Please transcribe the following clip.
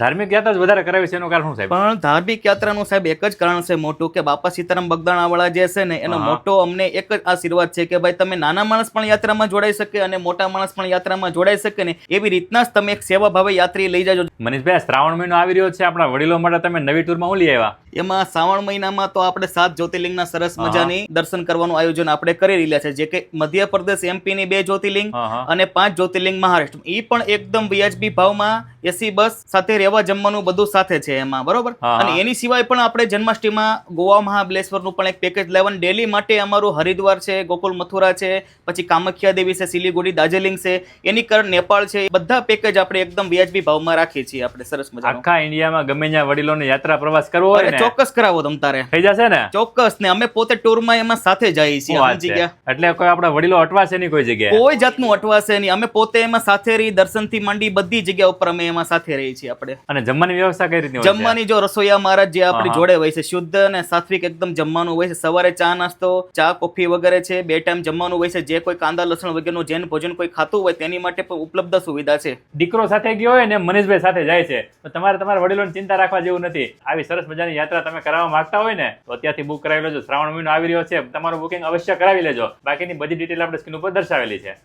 ધાર્મિક યાત્રા જ વધારે કરાવી છે એનું કારણ શું સાહેબ? પણ ધાર્મિક યાત્રાનું સાહેબ એક જ કારણ છે મોટું કે બાપા સીતારામ બગદાણાવાળા જે છે ને એનો મોટો અમને એક જ આશીર્વાદ છે કે ભાઈ તમે નાના માણસ પણ યાત્રામાં જોડાઈ શકે અને મોટા માણસ પણ યાત્રામાં જોડાઈ શકે ને એવી રીતના જ તમે એક સેવા ભાવે યાત્રી લઈ જાજો. મનીષભાઈ શ્રાવણ મહિનો આવી રહ્યો છે આપણા વડીલો માટે તમે નવી ટૂરમાં હું લઈ આવ્યા? એમાં શ્રાવણ મહિનામાં તો આપણે સાત જ્યોતિર્લિંગના સરસ મજાની દર્શન કરવાનું આયોજન આપણે કરી રહ્યા છે જે કે મધ્યપ્રદેશ એમપી ની બે જ્યોતિર્લિંગ અને પાંચ જ્યોતિર્લિંગ મહારાષ્ટ્ર. એ પણ એકદમ વ્યાજબી ભાવમાં એસી બસ સાથે રહેવા જમવાનું બધું સાથે છે એમાં બરોબર? અને એની સિવાય પણ આપણે જન્માષ્ટમીમાં ગોવા મહાબલેશ્વરનું પણ એક પેકેજ લેવન. ડેલી માટે અમારું હરિદ્વાર છે ગોકુલ મથુરા છે પછી કામખ્યા દેવી છે સિલીગુડી દાર્જિલિંગ છે એની કરણ નેપાળ છે બધા પેકેજ આપણે એકદમ વ્યાજબી ભાવમાં રાખીએ છીએ આપણે સરસ મજા આખા ઇન્ડિયામાં ગમે ત્યાં વડીલોને યાત્રા પ્રવાસ કરવો હોય ચોક્કસ કરાવો તમ તારે. થઈ જશે ને? ચોક્કસ ને અમે પોતે ટૂરમાં એમાં સાથે જઈએ છીએ એટલે કોઈ આપણા વડીલો અટવાશે નહીં કોઈ જગ્યાએ? કોઈ જાતનું અટવાશે નહીં. અમે પોતે એમાં સાથે રહી દર્શનથી માંડી બધી જગ્યા ઉપર અમે એમાં સાથે રહીએ છીએ આપણે. અને જમવાની વ્યવસ્થા કઈ રીતની જમવાની જો રસોઈયા મહારાજ જે આપણી. જોડે હોય છે શુદ્ધ અને સાત્વિક એકદમ જમવાનું હોય છે. સવારે ચા નાસ્તો ચા કોફી વગેરે છે. બે ટાઈમ જમવાનું હોય છે. જે કોઈ કાંદા લસણ વગેરેનું જૈન ભોજન કોઈ ખાતું હોય તેની માટે પણ ઉપલબ્ધ સુવિધા છે. દીકરો સાથે ગયો હોય ને મનીષભાઈ સાથે જાય છે. તો તમારે તમારા વડીલોની ચિંતા રાખવા જેવું નથી. આવી સરસ મજાની યાત્રા તમે કરાવવા માંગતા હોય ને તો અત્યારથી બુક કરાવી લેજો. શ્રાવણ મહિનો આવી રહ્યો છે. તમારું બુકિંગ અવશ્ય કરાવી લેજો. બાકીની બધી ડિટેલ આપણે સ્ક્રીન ઉપર દર્શાવેલી છે.